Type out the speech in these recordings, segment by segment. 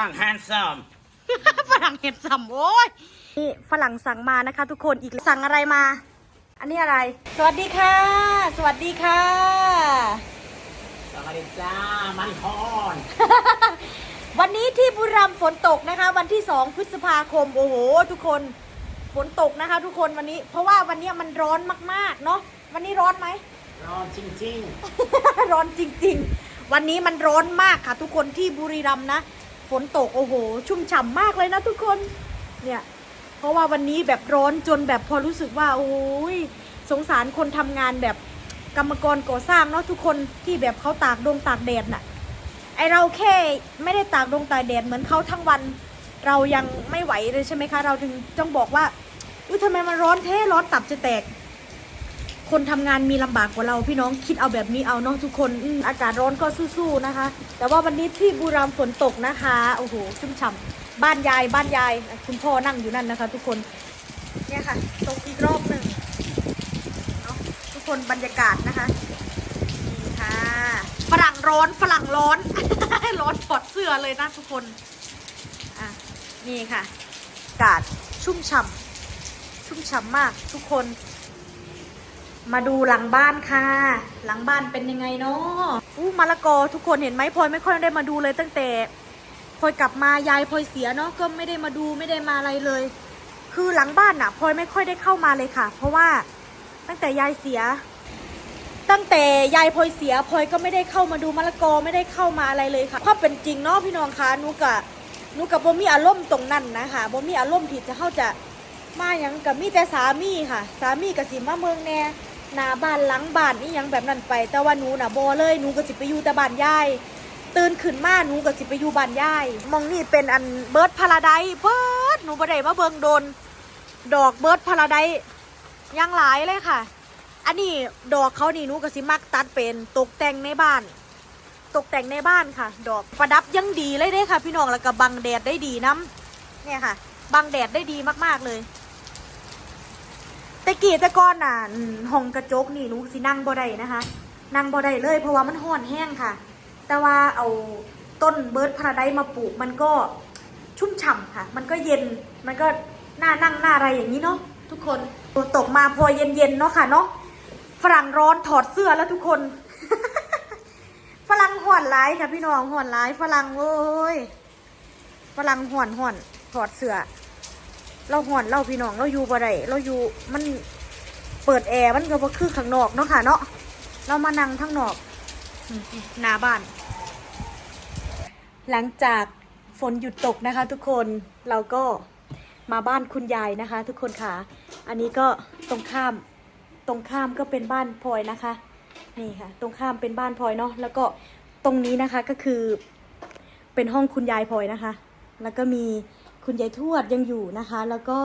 รั่ง handsome ฝรั่งเห็ดสัมโอ้ยนี่ฝรั่งสั่งมานะคะทุกคนอีกสั่งอะไรมา อันนี้อะไร สวัสดีค่ะ สวัสดีค่ะ สวัสดีจ้ามันฮอนวันนี้ที่บุรีรัมย์ฝนตกนะคะ วันที่สองพฤษภาคมโอ้โห ทุกคนฝนตกนะคะ ทุกคนวันนี้ เพราะว่าวันนี้มันร้อนมากๆเนาะวันนี้ร้อนไหมร้อนจริงร้อนจริง ๆ วันนี้มันร้อนมากค่ะ ทุกคนที่บุรีรัมย์นะ ฝนตกโอ้โห ชุ่มฉ่ำมากเลยนะทุกคนเนี่ยเพราะว่าวันนี้แบบร้อนจนแบบพอรู้สึกว่าโอ้ยสงสารคนทำงานแบบกรรมกรก่อสร้างเนาะทุกคนที่แบบเขาตากดงตากแดดน่ะไอเราแค่ไม่ได้ตากดงตากแดดเหมือนเขาทั้งวัน เรายังไม่ไหวเลยใช่ไหมคะ เราถึงต้องบอกว่าอุ้ยทำไมมันร้อนเท่ร้อนตับจะแตก คนทำงานมีลำบากกว่าเราพี่น้องคิดเอาแบบนี้เอาเนาะทุกคนอือากาศร้อนก็สู้ๆนะคะ แต่ว่าวันนี้ที่บุรีรัมย์ฝนตกนะคะโอ้โหชุ่มฉ่ำบ้านยายบ้านยาย คุณพ่อนั่งอยู่นั่นนะคะ ทุกคนเนี่ยค่ะตกอีกรอบหนึ่งเนาะทุกคนบรรยากาศนะคะนี่ค่ะฝรั่งร้อนฝรั่งร้อน ร้อนปอดเสื้อเลยนะทุกคนอะนี่ค่ะอากาศชุ่มฉ่ำชุ่มฉ่ำมากทุกคน มาดูหลังบ้านค่ะ หลังบ้านเป็นยังไงเนาะอู้มะละกอทุกคนเห็นไหมพลอยไม่ค่อยได้มาดูเลยตั้งแต่พลอยกลับมายายพลอยเสียเนาะก็ไม่ได้มาดูไม่ได้มาอะไรเลย คือหลังบ้านน่ะพลอยไม่ค่อยได้เข้ามาเลยค่ะ เพราะว่าตั้งแต่ยายเสีย ตั้งแต่ยายพลอยเสียพลอยก็ไม่ได้เข้ามาดูมะละกอไม่ได้เข้ามาอะไรเลยค่ะความเป็นจริงเนาะพี่น้องคะนูกะนูกับบ่มีอารมณ์ตรงนั้นนะคะบ่มีอารมณ์ที่จะเข้าจะมาหยังกับมีแต่สามีค่ะ สามีกับสิมาเมืองแน่ หน้าบ้านหลังบ้านนี่ยังแบบนั้นไป แต่ว่าหนูน่ะบ่เลยหนูก็สิไปอยู่แต่บ้านยายตื่นขึ้นมาหนูก็สิไปอยู่บ้านยายมองนี่เป็นอันเบิร์ดพาราไดเบิร์ดหนูบ่ได้มาเบิงโดน ดอกเบิร์ดพาราไดยังหลายเลยค่ะ อันนี้ดอกเขานี่หนูก็สิมักตัดเป็นตกแต่งในบ้าน ตกแต่งในบ้านค่ะ ดอกประดับยังดีเลยเด้ค่ะ พี่น้องแล้วก็บังแดดได้ดีน้ำเนี่ยค่ะ บังแดดได้ดีมากๆเลย แต่กี้ต่ก่อนน่ะห้องกระจกนี่หนูสินั่งบ่ได้นะคะ นั่งบ่ได้เลยเพราะว่ามันห้อนแห้งค่ะ แต่ว่าเอาต้นเบิร์ดพาราไดมาปลูกมันก็ชุ่มฉ่ำค่ะ มันก็เย็น มันก็น่านั่งน่าอะไรอย่างนี้เนาะทุกคนตกมาพอเย็นๆเนาะค่ะเนาะฝรั่งร้อนถอดเสื้อแล้วทุกคน ฝรั่งห่อนร้ายค่ะพี่น้องห่อนร้ายฝรั่งโอ้ยฝรั่งห่อนห่อนถอดเสื้อ เราห่อนเราพี่น้องเราอยู่บ่ได้เราอยู่มันเปิดแอร์มันก็บ่คือข้างนอกเนาะค่ะเนาะเรามานั่งข้างนอกหน้าบ้าน หลังจากฝนหยุดตกนะคะ ทุกคนเราก็มาบ้านคุณยายนะคะ ทุกคนค่ะ อันนี้ก็ตรงข้ามตรงข้ามก็เป็นบ้านพลอยนะคะ นี่ค่ะ ตรงข้ามเป็นบ้านพลอยเนาะแล้วก็ตรงนี้นะคะก็คือเป็นห้องคุณยายพลอยนะคะ แล้วก็มี คุณยายทวดยังอยู่นะคะ แล้วก็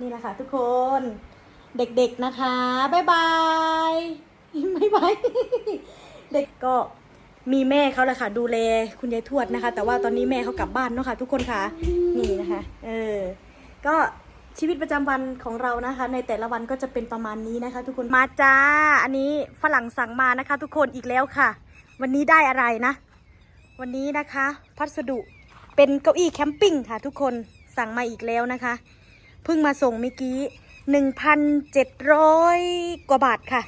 นี่นะคะทุกคนเด็กๆนะคะบ๊ายบายบ๊ายบายเด็กก็มีแม่เขาแหละค่ะ ดูแลคุณยายทวดนะคะ แต่ว่าตอนนี้แม่เขากลับบ้านเนาะค่ะทุกคนค่ะนี่นะคะ เออ ก็ชีวิตประจำวันของเรานะคะ ในแต่ละวันก็จะเป็นประมาณนี้นะคะ ทุกคนมาจ้า อันนี้ฝรั่งสั่งมานะคะ ทุกคนอีกแล้วค่ะ วันนี้ได้อะไรนะ วันนี้นะคะ พัสดุ เป็นเก้าอี้แคมปิ้งค่ะทุกคนสั่งมาอีกแล้วนะคะ เพิ่งมาส่งเมื่อกี้หนึ่งพันเจ็ดร้อยกว่าบาทค่ะ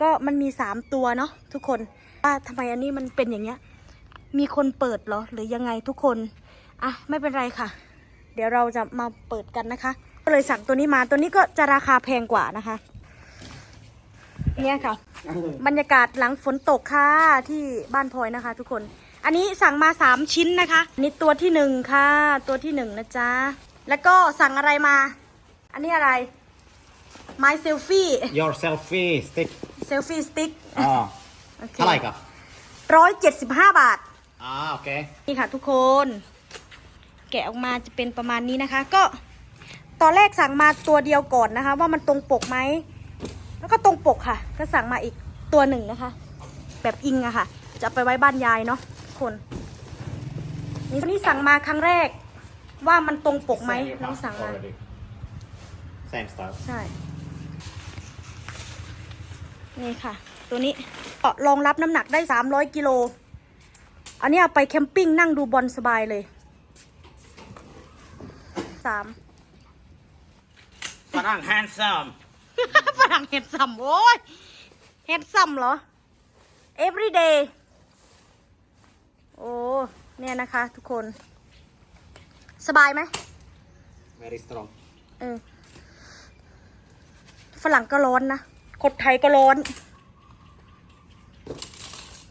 ก็มันมีสามตัวเนาะทุกคนว่าทำไมอันนี้มันเป็นอย่างเงี้ย มีคนเปิดเหรอหรือยังไงทุกคน อะ ไม่เป็นไรค่ะ เดี๋ยวเราจะมาเปิดกันนะคะ ก็เลยสั่งตัวนี้มาตัวนี้ก็จะราคาแพงกว่านะคะ เนี่ยค่ะ บรรยากาศหลังฝนตกค่ะที่บ้านพลอยนะคะ ทุกคน อันนี้สั่งมาสามชิ้นนะคะอันนี่ตัวที่หนึ่งค่ะ ตัวที่หนึ่งนะจ๊ะ แล้วก็สั่งอะไรมา อันนี้อะไรไม้เซลฟี่ your selfie stick เซลฟี่สติ๊กอ๋อโอเคเท่าไหร่ครับร้อยเจ็ดสิบห้าบาทอ่าโอเค นี่ค่ะทุกคน แกะออกมาจะเป็นประมาณนี้นะคะ ก็ตอนแรกสั่งมาตัวเดียวก่อนนะคะ ว่ามันตรงปกไหม แล้วก็ตรงปกค่ะ ก็สั่งมาอีกตัวหนึ่งนะคะ แบบอิงอะค่ะ จะเอาไปไว้บ้านยายเนาะทุก คนนี่ตัวนี้สั่งมาครั้งแรก ว่ามันตรงปกไหมน้องสั่งมา same style ใช่ นี่ค่ะ ตัวนี้ก็รองรับน้ำหนักได้300กิโล อันนี้เอาไปแคมปิ้งนั่งดูบอลสบายเลยสามฝรั่ง handsome ฝรั่งเห็ดซัมโอ้ยเห็ดซัมเหรอ everyday โอ้ เนี่ยนะคะ ทุกคน สบายไหม very strong เออฝรั่งก็ร้อนนะคนไทยก็ร้อน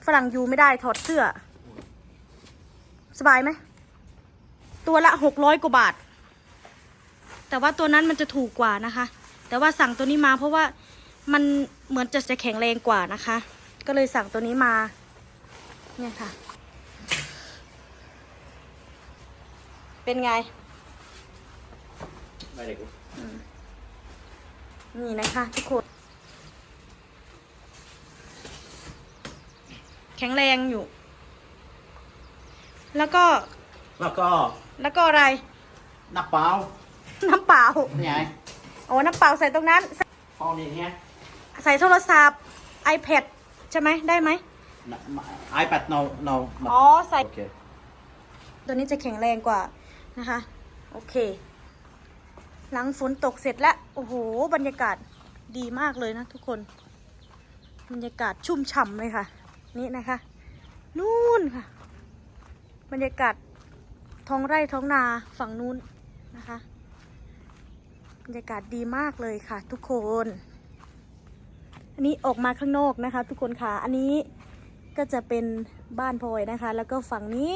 ฝรั่งอยู่ไม่ได้ถอดเสื้อ สบายไหม ตัวละหกร้อยกว่าบาท แต่ว่าตัวนั้นมันจะถูกกว่านะคะ แต่ว่าสั่งตัวนี้มาเพราะว่ามันเหมือนจะจะแข็งแรงกว่านะคะ ก็เลยสั่งตัวนี้มา เนี่ยค่ะ เป็นไง very good นี่นะคะทุกคน แข็งแรงอยู่ แล้วก็ แล้วก็ แล้วก็อะไร น้ำเปล่า น้ำเปล่านี่ไงโอ้น้ำเปล่าใส่ตรงนั้น พอนี่ไงใส่โทรศัพท์ iPad ใช่ไหมได้ไหม iPad no no อ๋อ ใส่โอเคตัวนี้จะแข็งแรงกว่า นะคะ โอเค หลังฝนตกเสร็จแล้ว โอ้โห บรรยากาศดีมากเลยนะทุกคน บรรยากาศชุ่มฉ่ำเลยค่ะ นี่นะคะ นู่นค่ะ บรรยากาศท้องไร่ท้องนาฝั่งนู้นนะคะ บรรยากาศดีมากเลยค่ะ ทุกคน อันนี้ออกมาข้างนอกนะคะ ทุกคนค่ะ อันนี้ก็จะเป็นบ้านพลอยนะคะ แล้วก็ฝั่งนี้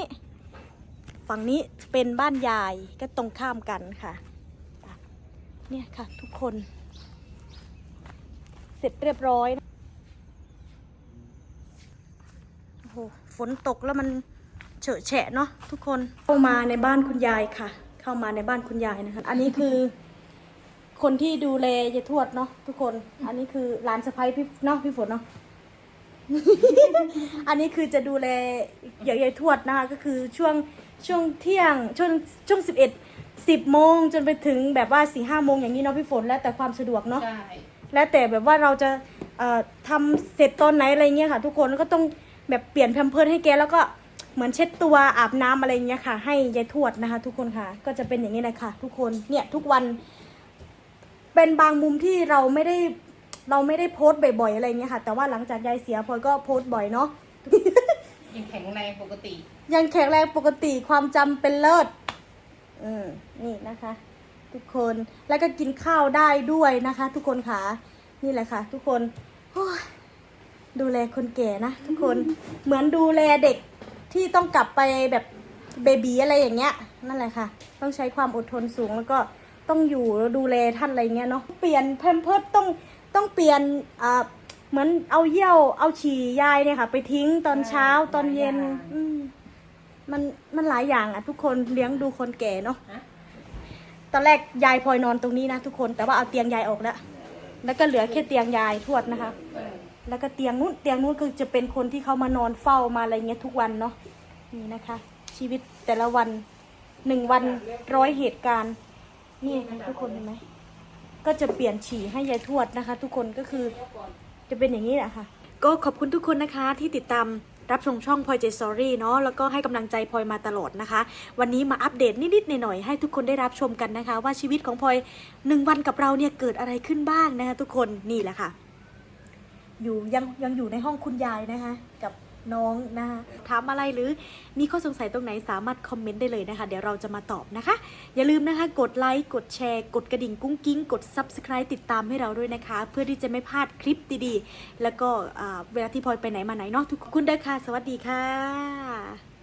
ฝั่งนี้เป็นบ้านยายก็ตรงข้ามกันค่ะ เนี่ยค่ะทุกคน เสร็จเรียบร้อยโอ้โหฝนตกแล้วมันเฉอะแฉะเนาะทุกคนเข้ามาในบ้านคุณยายค่ะ เข้ามาในบ้านคุณยายนะคะ อันนี้คือคนที่ดูแลยายทวดเนาะทุกคน อันนี้คือหลานสะใภ้พี่เนาะพี่ฝนเนาะ อันนี้คือจะดูแลยายยายทวดนะคะก็คือช่วง ช่วงเที่ยงช่วงช่วงสิบเอ็ดสิบโมงจนไปถึงแบบว่าสี่ห้าโมงอย่างนี้เนาะพี่ฝนแล้วแต่ความสะดวกเนาะใช่แล้วแต่แบบว่าเราจะเอ่อทำเสร็จตอนไหนอะไรเงี้ยค่ะ ทุกคนแล้วก็ต้องแบบเปลี่ยนแพมเพิร์สให้แกแล้วก็เหมือนเช็ดตัวอาบน้ำอะไรเงี้ยค่ะ ให้ยายทวดนะคะ ทุกคนค่ะ ก็จะเป็นอย่างนี้นะคะทุกคนเนี่ยทุกวัน เป็นบางมุมที่เราไม่ได้เราไม่ได้โพสต์บ่อยๆอะไรเงี้ยค่ะ แต่ว่าหลังจากยายเสียพลอยก็โพสต์บ่อยเนาะ ยังแข็งแรงปกติ ยังแข็งแรงปกติความจำเป็นเลิศอืมนี่นะคะ ทุกคนแล้วก็กินข้าวได้ด้วยนะคะ ทุกคนค่ะนี่แหละค่ะ ทุกคนดูแลคนแก่นะทุกคนเหมือนดูแลเด็กที่ต้องกลับไปแบบเบบีอะไรอย่างเงี้ย นั่นแหละค่ะ ต้องใช้ความอดทนสูงแล้วก็ต้องอยู่ดูแลท่านอะไรเงี้ยเนาะเปลี่ยนแพมเพิร์ต้องต้องเปลี่ยนอ่า เหมือนเอาเยี่ยวเอาฉี่ยายเนี่ยค่ะ ไปทิ้งตอนเช้าตอนเย็นอืมมันมันหลายอย่างอะ ทุกคนเลี้ยงดูคนแก่เนาะฮะ ตอนแรกยายพลอยนอนตรงนี้นะทุกคนแต่ว่าเอาเตียงยายออกแล้วแล้วก็เหลือแค่เตียงยายทวดนะคะ แล้วก็เตียงนู้นเตียงนู้นคือจะเป็นคนที่เขามานอนเฝ้ามาอะไรเงี้ยทุกวันเนาะนี่นะคะ ชีวิตแต่ละวันหนึ่งวันร้อยเหตุการณ์ นี่ค่ะทุกคนเห็นไหมก็จะเปลี่ยนฉี่ให้ยายทวดนะคะ ทุกคนก็คือ จะเป็นอย่างนี้แหละค่ะ ก็ขอบคุณทุกคนนะคะที่ติดตามรับชมช่องพลอยเจสอรี่เนาะแล้วก็ให้กำลังใจพลอยมาตลอดนะคะ วันนี้มาอัปเดตนิดๆหน่อยๆให้ทุกคนได้รับชมกันนะคะ ว่าชีวิตของพลอยหนึ่งวันกับเราเนี่ยเกิดอะไรขึ้นบ้างนะคะ ทุกคนนี่แหละค่ะ อยู่ยังยังอยู่ในห้องคุณยายนะคะ กับ น้องนะคะถามอะไรหรือมีข้อสงสัยตรงไหนสามารถคอมเมนต์ได้เลยนะคะ เดี๋ยวเราจะมาตอบนะคะ อย่าลืมนะคะกดไลค์กดแชร์ กดกระดิ่งกุ้งกิ้ง กด Subscribe ติดตามให้เราด้วยนะคะ เพื่อที่จะไม่พลาดคลิปดีๆ แล้วก็เวลาที่พลอยไปไหนมาไหนเนาะทุกคนเด้วยค่ะ สวัสดีค่ะ